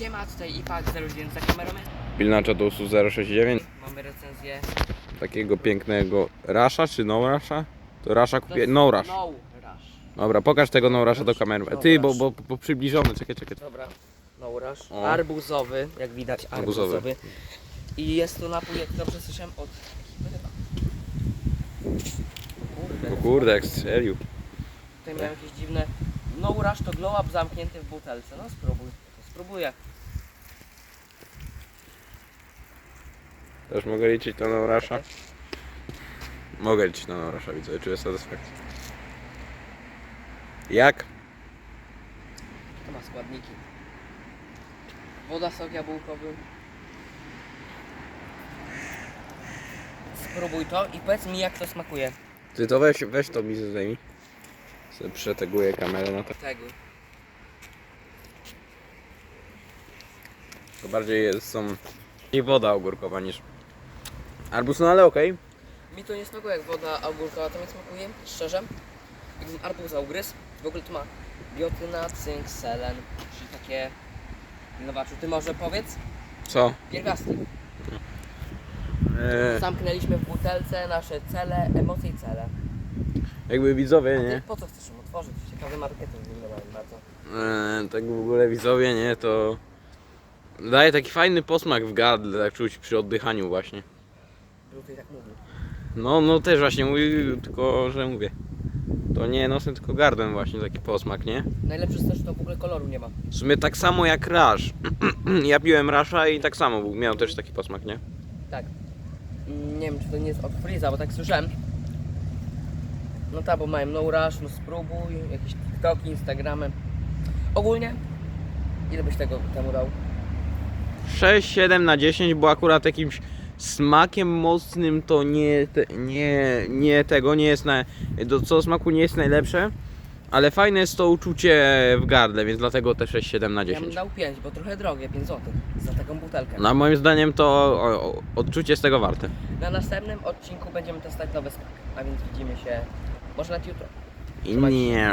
Siema, tutaj IPAK 09 za kamerą do USU 069. Mamy recenzję. Takiego pięknego Rasha czy No Rasha? To Rasha kupię. No Rush. No Rush. Dobra, pokaż tego No Rasha do kamery. No Ty, bo, Rush. bo, bo przybliżony, czekaj, czekaj. Dobra. No Rush. O. Arbuzowy, jak widać Arbuzowy. arbuzowy. I jest to napój, jak dobrze słyszałem, od chyba. Kurde. O kurde, jak strzelił. Tutaj miałem jakieś dziwne... No Rush to glow up zamknięty w butelce. No spróbuj. Spróbuję. Też mogę liczyć na No Rasha? Mogę liczyć na No Rasha, widzę, czuję satysfakcję. Jak? To ma składniki. Woda, sok jabłkowy. Spróbuj to i powiedz mi jak to smakuje. Ty to weź, weź to mi zdejmij. Sobie przeteguję kamerę na to. Tego. To bardziej jest, są i woda ogórkowa niż arbuz, no ale okej. Mi to nie smakuje jak woda ogórkowa, to mi smakuje, szczerze, jakbym arbuza ugryzł. W ogóle to ma biotyna, cynk, selen, czyli takie... Zobacz, ty może powiedz? Co? Pierwiastki. Eee, Zamknęliśmy w butelce nasze cele, emocje i cele. jakby widzowie, Ty nie? po co chcesz ją otworzyć? Ciekawy marketing wyglądał bardzo. Eee, tak w ogóle widzowie, nie? To daje taki fajny posmak w gardle, tak czuć przy oddychaniu właśnie. Tutaj tak mówił. No, no też właśnie mówił, tylko że mówię. To nie nosem, tylko gardłem właśnie taki posmak, nie? Najlepsze jest to, że to w ogóle koloru nie ma. W sumie tak samo jak Rasz. ja piłem Rasha i tak samo był, miał też taki posmak, nie? Tak. Mm, Nie wiem, czy to nie jest od Freeza, bo tak słyszałem. No tak, bo mają no rush, no spróbuj, jakieś TikToki, Instagramy. Ogólnie, ile byś tego temu dał? 6, 7 na 10, bo akurat jakimś smakiem mocnym to nie, te, nie, nie tego, nie jest na, do co smaku nie jest najlepsze, ale fajne jest to uczucie w gardle, więc dlatego te 6, 7 na Ja bym 10. dał 5, bo trochę drogie, 5 zł za taką butelkę. No moim zdaniem to o, o, odczucie z tego warte. Na następnym odcinku będziemy testować nowy smak, a więc widzimy się może nawet jutro. I nie.